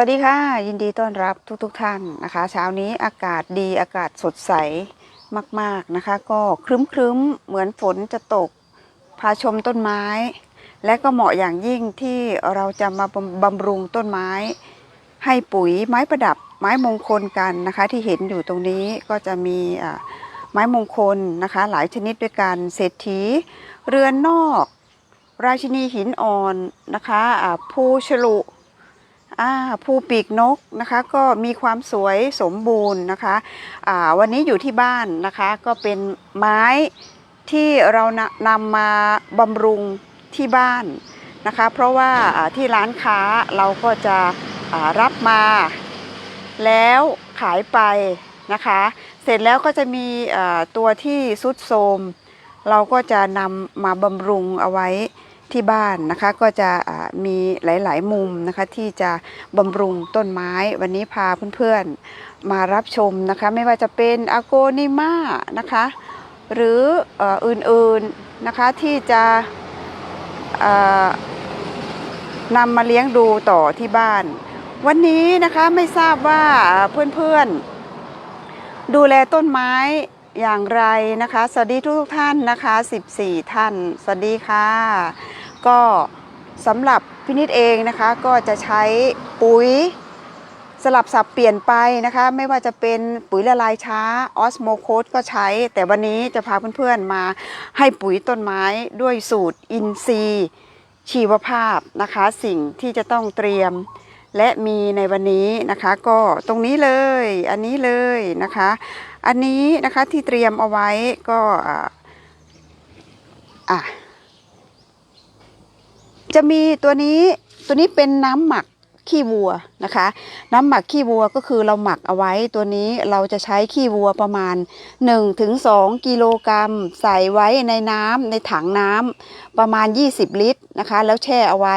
วัสดีค่ะ ยินดีต้อนรับทุกๆทท่านนะคะ เช้านี้อากาศดีอากาศสดใสมากๆนะคะ ก็ครึ้มๆเหมือนฝนจะตก พาชมต้นไม้ และก็เหมาะอย่างยิ่งที่เราจะมาบำรุงต้นไม้ ให้ปุ๋ยไม้ประดับไม้มงคลกันนะคะ ที่เห็นอยู่ตรงนี้ก็จะมีไม้มงคลนะคะ หลายชนิดด้วยกันเศรษฐี เรือนนอก ราชินีหินอ่อนนะคะอ่าภูฉลุ ภูปีกนกนะคะก็มีความสวยสมบูรณ์นะคะวันนี้อยู่ที่บ้านนะคะก็เป็นไม้ที่เรานำมาบำรุงที่บ้านนะคะ เพราะว่าที่ร้านค้าเราก็จะรับมาแล้วขายไปนะคะ เสร็จแล้วก็จะมีตัวที่สุดโทมเราก็จะนำมาบำรุงเอาไว้ ที่บ้านนะคะก็จะมีหลาย ๆ มุมนะคะที่จะบำรุงต้นไม้ วันนี้พาเพื่อนๆมารับชมนะคะไม่ว่าจะเป็นอโกนิมานะคะหรืออื่นๆนะคะที่จะนำมาเลี้ยงดูต่อที่บ้าน วันนี้นะคะไม่ทราบว่าเพื่อนๆ ดูแลต้นไม้อย่างไรนะคะ สวัสดีทุกท่านนะคะ 14 ท่าน สวัสดีค่ะ ก็สำหรับพินิจเองนะคะก็จะใช้ปุ๋ยสลับสับเปลี่ยนไปนะคะ ไม่ว่าจะเป็นปุ๋ยละลายช้าออสโมโคสก็ใช้ แต่วันนี้จะพาเพื่อนๆมาให้ปุ๋ยต้นไม้ด้วยสูตรอินทรีย์ชีวภาพนะคะ สิ่งที่จะต้องเตรียมและมีในวันนี้นะคะ ก็ตรงนี้เลย อันนี้เลยนะคะ อันนี้นะคะที่เตรียมเอาไว้ก็อ่าอะ จะมีตัวนี้ตัวนี้เป็นน้ำหมักขี้วัวนะคะ น้ำหมักขี้วัวก็คือเราหมักเอาไว้ตัวนี้เราจะใช้ขี้วัวประมาณ 1-2 กิโลกรัม ใส่ไว้ในน้ำในถังน้ำประมาณ 20 ลิตรนะคะ แล้วแช่เอาไว้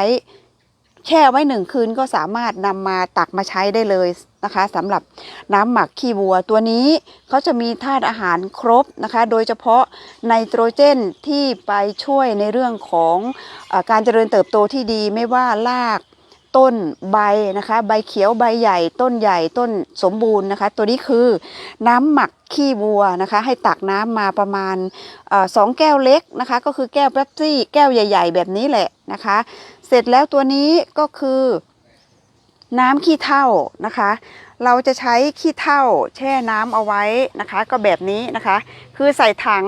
แช่ไว้หนึ่งคืนก็สามารถนำมาตักมาใช้ได้เลยนะคะสำหรับน้ำหมักขี้วัวตัวนี้เขาจะมีธาตุอาหารครบนะคะ โดยเฉพาะไนโตรเจนที่ไปช่วยในเรื่องของอการเจริญเติบโตที่ดีไม่ว่าราก ต้นใบนะคะ ใบเขียวใบใหญ่ต้นใหญ่ต้นสมบูรณ์นะคะ ตัวนี้คือน้ำหมักขี้วัวนะคะ ให้ตักน้ำมาประมาณสองแก้วเล็กนะคะ ก็คือแก้วเป๊ปซี่แก้วใหญ่ ๆ แบบนี้แหละนะคะ เสร็จแล้วตัวนี้ก็คือน้ำขี้เถ้านะคะ เราจะใช้ขี้เถ้าแช่น้ำเอาไว้นะคะ ก็แบบนี้นะคะ คือใส่ถัง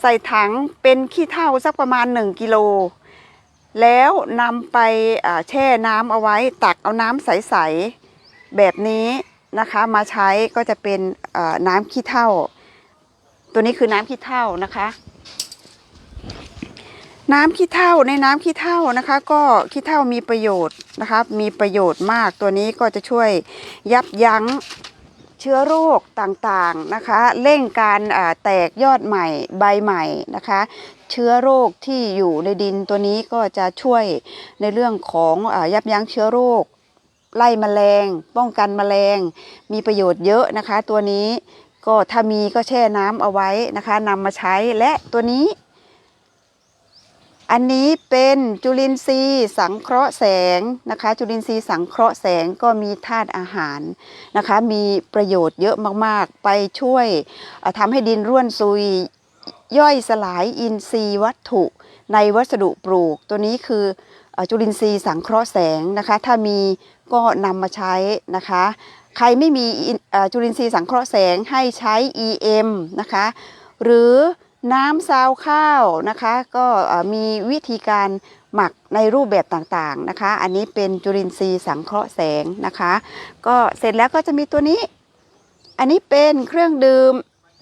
ใส่ถังเป็นขี้เถ้าสักประมาณ 1กิโล แล้วนำไปแช่น้ำเอาไว้ตักเอาน้ำใสๆแบบนี้นะคะมาใช้ก็จะเป็นน้ำขี้เถ้า ตัวนี้คือน้ำขี้เถ้านะคะ น้ำขี้เถ้าในน้ำขี้เถ้านะคะ ก็ขี้เถ้ามีประโยชน์นะคะมีประโยชน์มากตัวนี้ก็จะช่วยยับยั้ง เชื้อโรคต่างๆนะคะ เร่งการแตกยอดใหม่ใบใหม่นะคะ เชื้อโรคที่อยู่ในดินตัวนี้ก็จะช่วยในเรื่องของอยับยั้งเชื้อโรค ไล่แมลง ป้องกันแมลง มีประโยชน์เยอะนะคะ ตัวนี้ก็ถ้ามีก็แช่น้ำเอาไว้นะคะนำมาใช้และตัวนี้ อันนี้เป็นจุลินทรีย์สังเคราะห์แสงนะคะ จุลินทรีย์สังเคราะห์แสงก็มีธาตุอาหารนะคะ มีประโยชน์เยอะมากๆ ไปช่วยทำให้ดินร่วนซุยย่อยสลายอินทรีย์วัตถุในวัสดุปลูก ตัวนี้คือจุลินทรีย์สังเคราะห์แสงนะคะ ถ้ามีก็นำมาใช้นะคะ ใครไม่มีจุลินทรีย์สังเคราะห์แสงให้ใช้ EM นะคะ หรือ น้ำซาวข้าวนะคะ ก็มีวิธีการหมักในรูปแบบต่างๆนะคะ อันนี้เป็นจุลินทรีย์สังเคราะห์แสงนะคะ ก็เสร็จแล้วก็จะมีตัวนี้ อันนี้เป็นเครื่องดื่ม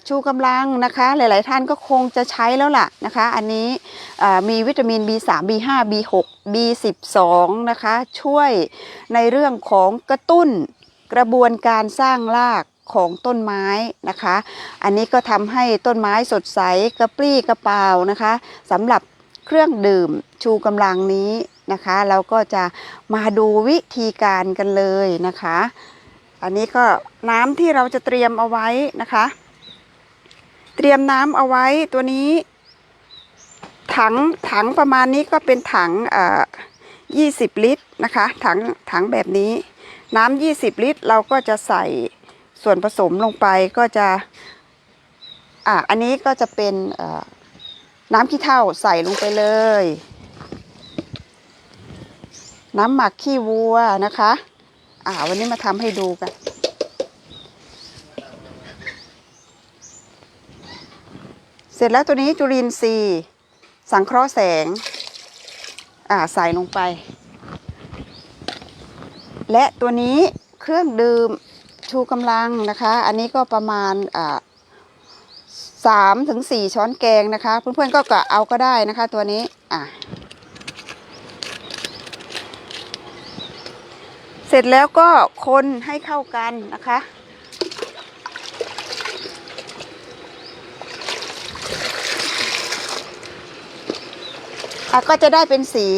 ชูกำลังนะคะ หลายๆท่านก็คงจะใช้แล้วล่ะนะคะ อันนี้มีวิตามิน B3 B5 B6 B12 นะคะ ช่วยในเรื่องของกระตุ้นกระบวนการสร้างราก ของต้นไม้นะคะ อันนี้ก็ทำให้ต้นไม้สดใสกระปรี้กระเปร่านะคะสำหรับเครื่องดื่มชูกำลังนี้นะคะเราก็จะมาดูวิธีการกันเลยนะคะ อันนี้ก็น้ำที่เราจะเตรียมเอาไว้นะคะ เตรียมน้ำเอาไว้ตัวนี้ ถังถังประมาณนี้ก็เป็นถังเอ่อ20 ลิตรนะคะถังถังแบบนี้ น้ำ20 ลิตร เราก็จะใส่ ส่วนผสมลงไปก็จะอะอันนี้ก็จะเป็นน้ำขี้เถ้าใส่ลงไปเลย น้ำหมักขี้วัวนะคะอ่าวันนี้มาทำให้ดูกันเสร็จแล้วตัวนี้จุลินทรีย์สังเคราะห์แสงอ่าใส่ลงไป และตัวนี้เครื่องดื่ม ชูกำลังนะคะ อันนี้ก็ประมาณอ่าสามถึงสี่ช้อนแกงนะคะ เพื่อนๆก็กะเอาก็ได้นะคะ ตัวนี้อะเสร็จแล้วก็คนให้เข้ากันนะคะ ก็จะได้เป็นสี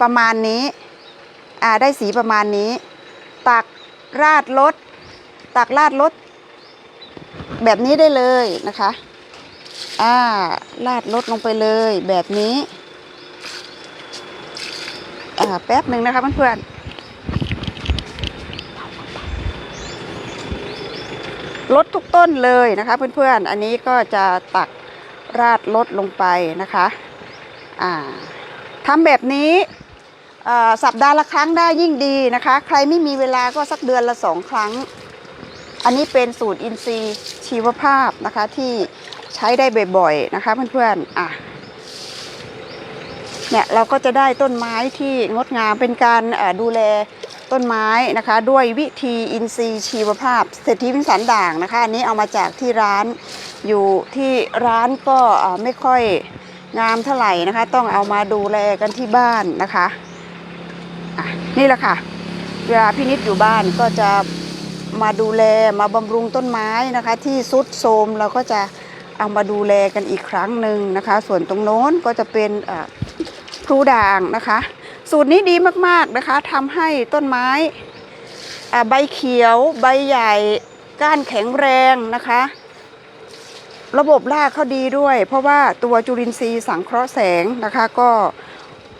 ประมาณนี้ ได้สีประมาณนี้ ตักราดรส ตักราดรสแบบนี้ได้เลยนะคะ อ่าราดรสลงไปเลยแบบนี้ อ่าแป๊บหนึ่งนะคะเพื่อนๆลดทุกต้นเลยนะคะเพื่อนๆ อันนี้ก็จะตักราดรสลงไปนะคะ อ่าทำแบบนี้อ่อสัปดาห์ละครั้งได้ยิ่งดีนะคะ ใครไม่มีเวลาก็สักเดือนละสองครั้ง อันนี้เป็นสูตรอินทรีย์ชีวภาพนะคะที่ใช้ได้บ่อยๆนะคะเพื่อนๆอะเนี่ยเราก็จะได้ต้นไม้ที่งดงามเป็นการดูแลต้นไม้นะคะด้วยวิธีอินทรีย์ชีวภาพเศรษฐีวิสันด่างนะคะอันนี้เอามาจากที่ร้านอยู่ที่ร้านก็ไม่ค่อยงามเท่าไหร่นะคะ ต้องเอามาดูแลกันที่บ้านนะคะะนี่แหละค่ะ เวลาพี่นิดอยู่บ้านก็จะ มาดูแลมาบำรุงต้นไม้นะคะ ที่ซุดโทรมเราก็จะเอามาดูแลกันอีกครั้งหนึ่งนะคะ ส่วนตรงโน้นก็จะเป็นพลูด่างนะคะ สูตรนี้ดีมากๆนะคะทำให้ต้นไม้ใบเขียว ใบใหญ่ก้านแข็งแรงนะคะ ระบบรากเขาดีด้วย เพราะว่าตัวจุลินทรีย์สังเคราะห์แสงนะคะก็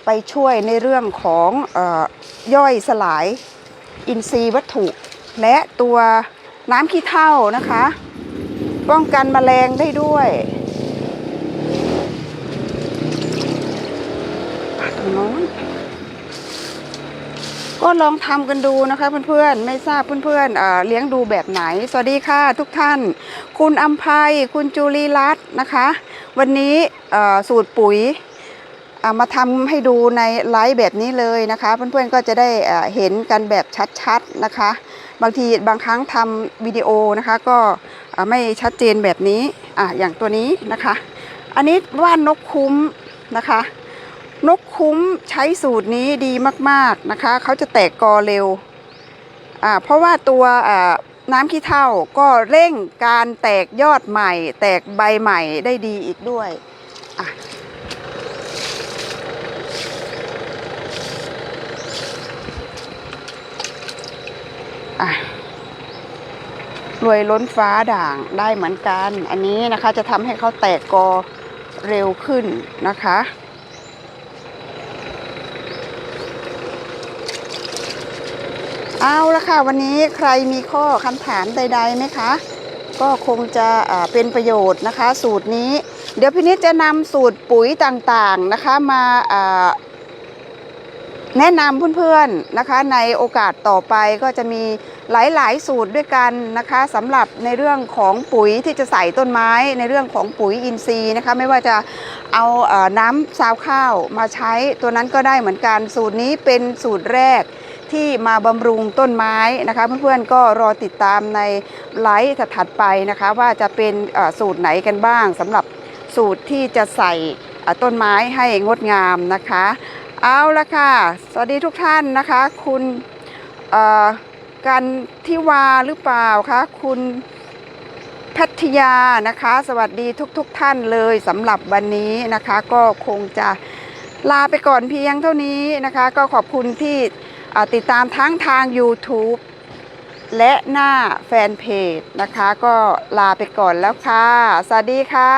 ไปช่วยในเรื่องของอย่อยสลายอินทรีย์วัตถุ และตัวน้ำขี้เถ้านะคะ ป้องกันแมลงได้ด้วยตรงน้นก็ลองทำกันดูนะคะเพื่อนๆ ไม่ทราบเพื่อนๆเอ่อเลี้ยงดูแบบไหน สวัสดีค่ะทุกท่าน คุณอัมภัยคุณจุลีรัตน์นะคะ วันนี้สูตรปุ๋ยามาทำให้ดูในไลฟ์แบบนี้เลยนะคะ เพื่อนๆก็จะได้เอ่อเห็นกันแบบชัดๆนะคะ บางทีบางครั้งทำวิดีโอนะคะก็ไม่ชัดเจนแบบนี้อะอย่างตัวนี้นะคะ อันนี้ว่านนกคุ้มนะคะ นกคุ้มใช้สูตรนี้ดีมากๆนะคะเขาจะแตกกอเร็วอ่าเพราะว่าตัวอ่าน้ำขี้เถ้าก็เร่งการแตกยอดใหม่ แตกใบใหม่ได้ดีอีกด้วยอะ อะรวยล้นฟ้าด่างได้เหมือนกัน อันนี้นะคะจะทำให้เขาแตกกอเร็วขึ้นนะคะ เอาละค่ะ วันนี้ใครมีข้อคำถามใดๆไหมคะ ก็คงจะอ่าเป็นประโยชน์นะคะ สูตรนี้ เดี๋ยวพี่นิดจะนำสูตรปุ๋ยต่างๆนะคะมา แนะนำเพื่อนๆนะคะในโอกาสต่อไปก็จะมีหลายๆ สูตรด้วยกันนะคะสำหรับในเรื่องของปุ๋ยที่จะใส่ต้นไม้ ในเรื่องของปุ๋ยอินทรีย์นะคะไม่ว่าจะเอาน้ำซาวข้าวมาใช้ตัวนั้นก็ได้เหมือนกัน สูตรนี้เป็นสูตรแรกที่มาบำรุงต้นไม้นะคะ เพื่อนๆก็รอติดตามในไลฟ์ถัดไปนะคะ ว่าจะเป็นสูตรไหนกันบ้างสำหรับสูตรที่จะใส่ต้นไม้ให้งดงามนะคะ เอาละค่ะ สวัสดีทุกท่านนะคะ คุณกันทิวาหรือเปล่าคะคุณพัทยานะคะ สวัสดีทุกๆทท่านเลยสำหรับวันนี้นะคะ ก็คงจะลาไปก่อนเพียงเท่านี้นะคะ ก็ขอบคุณที่ติดตามทั้งทาง YouTube และหน้าแฟนเพจนะคะ ก็ลาไปก่อนแล้วค่ะ สวัสดีค่ะ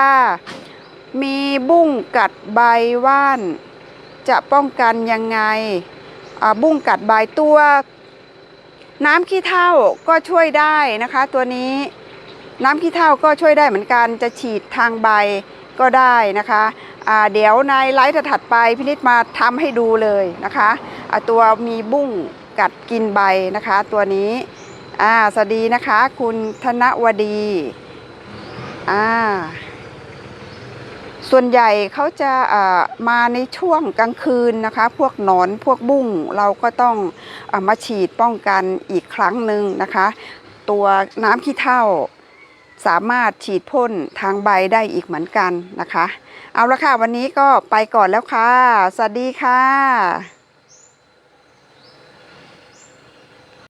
มีบุ้งกัดใบว่าน จะป้องกันยังไงบุ้งกัดใบตัว น้ำขี้เถ้าก็ช่วยได้นะคะ ตัวนี้น้ำขี้เถ้าก็ช่วยได้เหมือนกันจะฉีดทางใบก็ได้นะคะเดี๋ยวในไลฟ์ถัดไปพินิจมาทำให้ดูเลยนะคะอ่าตัวมีบุ้งกัดกินใบนะคะ ตัวนี้สวัสดีนะคะ คุณธนวดีอ่า ส่วนใหญ่เขาจะมาในช่วงกลางคืนนะคะ พวกหนอนพวกบุ้งเราก็ต้องอามาฉีดป้องกันอีกครั้งหนึ่งนะคะ ตัวน้ำขี้เถ้าสามารถฉีดพ่นทางใบได้อีกเหมือนกันนะคะ เอาละค่ะ วันนี้ก็ไปก่อนแล้วค่ะ สวัสดีค่ะ